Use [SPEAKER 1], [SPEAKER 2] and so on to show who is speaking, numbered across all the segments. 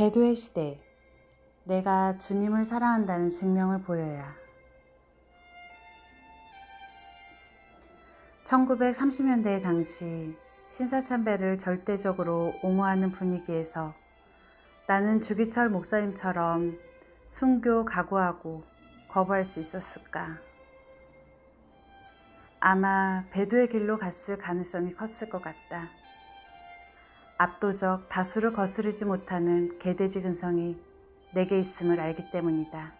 [SPEAKER 1] 배도의 시대. 내가 주님을 사랑한다는 증명을 보여야. 1930년대 당시 신사참배를 절대적으로 옹호하는 분위기에서 나는 주기철 목사님처럼 순교 각오하고 거부할 수 있었을까? 아마 배도의 길로 갔을 가능성이 컸을 것 같다. 압도적 다수를 거스르지 못하는 개돼지 근성이 내게 있음을 알기 때문이다.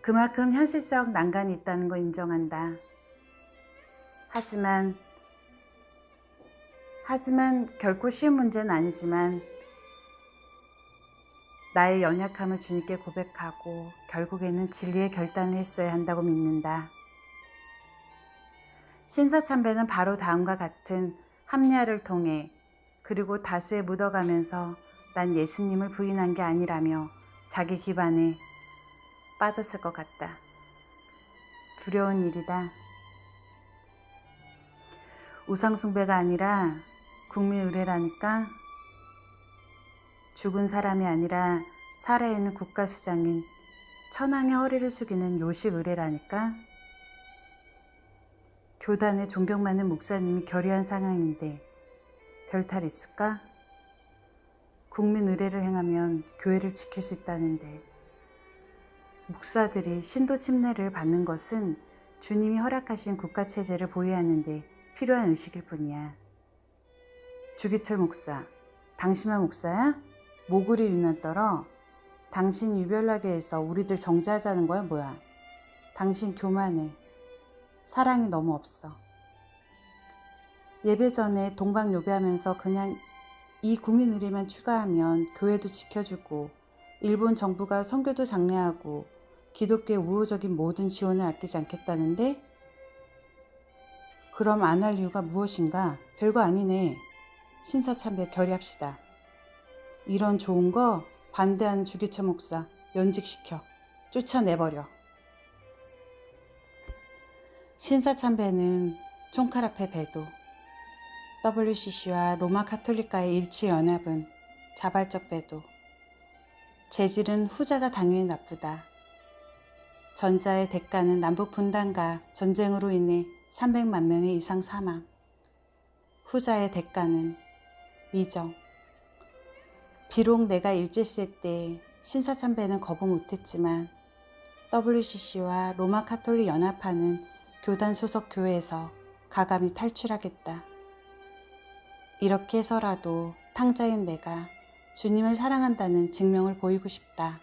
[SPEAKER 1] 그만큼 현실적 난간이 있다는 거 인정한다. 하지만, 하지만 결코 쉬운 문제는 아니지만 나의 연약함을 주님께 고백하고 결국에는 진리의 결단을 했어야 한다고 믿는다. 신사참배는 바로 다음과 같은 합리화를 통해 그리고 다수에 묻어가면서 난 예수님을 부인한 게 아니라며 자기 기반에 빠졌을 것 같다. 두려운 일이다. 우상숭배가 아니라 국민의례라니까 죽은 사람이 아니라 살아있는 국가수장인 천황의 허리를 숙이는 요식 의례라니까 교단에 존경 많은 목사님이 결의한 상황인데 별탈 있을까? 국민 의례를 행하면 교회를 지킬 수 있다는데 목사들이 신도 침례를 받는 것은 주님이 허락하신 국가 체제를 보유하는데 필요한 의식일 뿐이야. 주기철 목사, 당신만 목사야? 모글이 유난 떨어? 당신 유별나게 해서 우리들 정지하자는 거야 뭐야? 당신 교만해. 사랑이 너무 없어. 예배 전에 동방 요배하면서 그냥 이 국민 의례만 추가하면 교회도 지켜주고 일본 정부가 선교도 장려하고 기독교의 우호적인 모든 지원을 아끼지 않겠다는데 그럼 안 할 이유가 무엇인가? 별거 아니네. 신사참배 결의합시다. 이런 좋은 거 반대하는 주기철 목사 연직시켜 쫓아내버려. 신사참배는 총칼 앞에 배도 WCC와 로마 카톨릭과의 일치 연합은 자발적 배도 재질은 후자가 당연히 나쁘다. 전자의 대가는 남북 분단과 전쟁으로 인해 300만 명의 이상 사망. 후자의 대가는 미정. 비록 내가 일제시대 때 신사참배는 거부 못했지만 WCC와 로마 카톨릭 연합하는 교단 소속 교회에서 가감히 탈출하겠다. 이렇게 해서라도 탕자인 내가 주님을 사랑한다는 증명을 보이고 싶다.